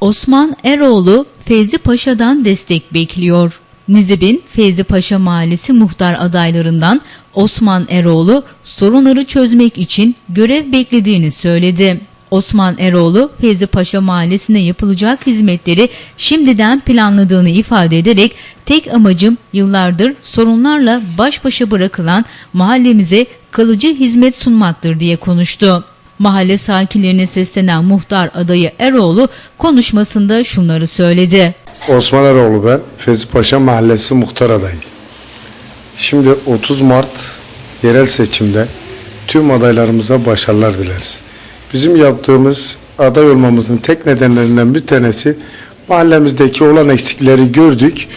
Osman Eroğlu Feyzi Paşa'dan destek bekliyor. Nizip'in Feyzi Paşa Mahallesi muhtar adaylarından Osman Eroğlu sorunları çözmek için görev beklediğini söyledi. Osman Eroğlu Feyzi Paşa Mahallesi'ne yapılacak hizmetleri şimdiden planladığını ifade ederek tek amacım yıllardır sorunlarla baş başa bırakılan mahallemize kalıcı hizmet sunmaktır diye konuştu. Mahalle sakinlerine seslenen muhtar adayı Eroğlu konuşmasında şunları söyledi. Osman Eroğlu ben. Fevzi Paşa Mahallesi muhtar adayı. Şimdi 30 Mart yerel seçimde tüm adaylarımıza başarılar dileriz. Bizim yaptığımız aday olmamızın tek nedenlerinden bir tanesi mahallemizdeki olan eksikleri gördük.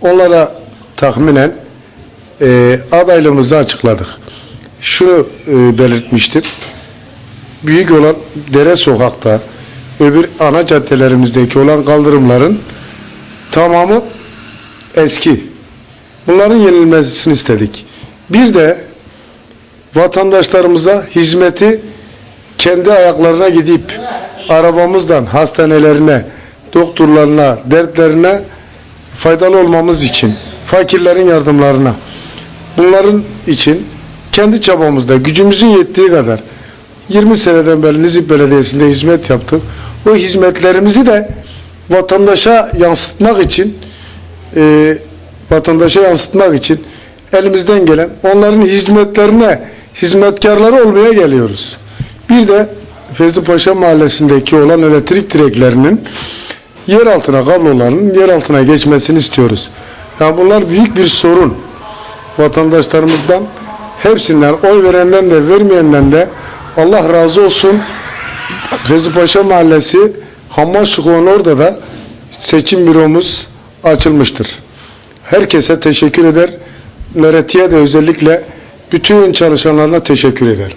Onlara tahminen e, adaylığımızı açıkladık. Şunu e, belirtmiştim. Büyük olan Dere Sokak'ta öbür ana caddelerimizdeki olan kaldırımların tamamı eski. Bunların yenilmesini istedik. Bir de vatandaşlarımıza hizmeti kendi ayaklarına gidip arabamızdan hastanelerine, doktorlarına, dertlerine faydalı olmamız için, fakirlerin yardımlarına, bunların için kendi çabamızda gücümüzün yettiği kadar 20 seneden beri Nizip Belediyesi'nde hizmet yaptık. O hizmetlerimizi de vatandaşa yansıtmak için e, vatandaşa yansıtmak için elimizden gelen onların hizmetlerine hizmetkarları olmaya geliyoruz. Bir de Fevzi Paşa Mahallesi'ndeki olan elektrik direklerinin yer altına kabloların yer altına geçmesini istiyoruz. Yani bunlar büyük bir sorun. Vatandaşlarımızdan hepsinden oy verenden de vermeyenden de Allah razı olsun Fevzi Mahallesi Hammaşıkon orada da seçim büromuz açılmıştır. Herkese teşekkür eder. Neretiye de özellikle bütün çalışanlarına teşekkür ederim.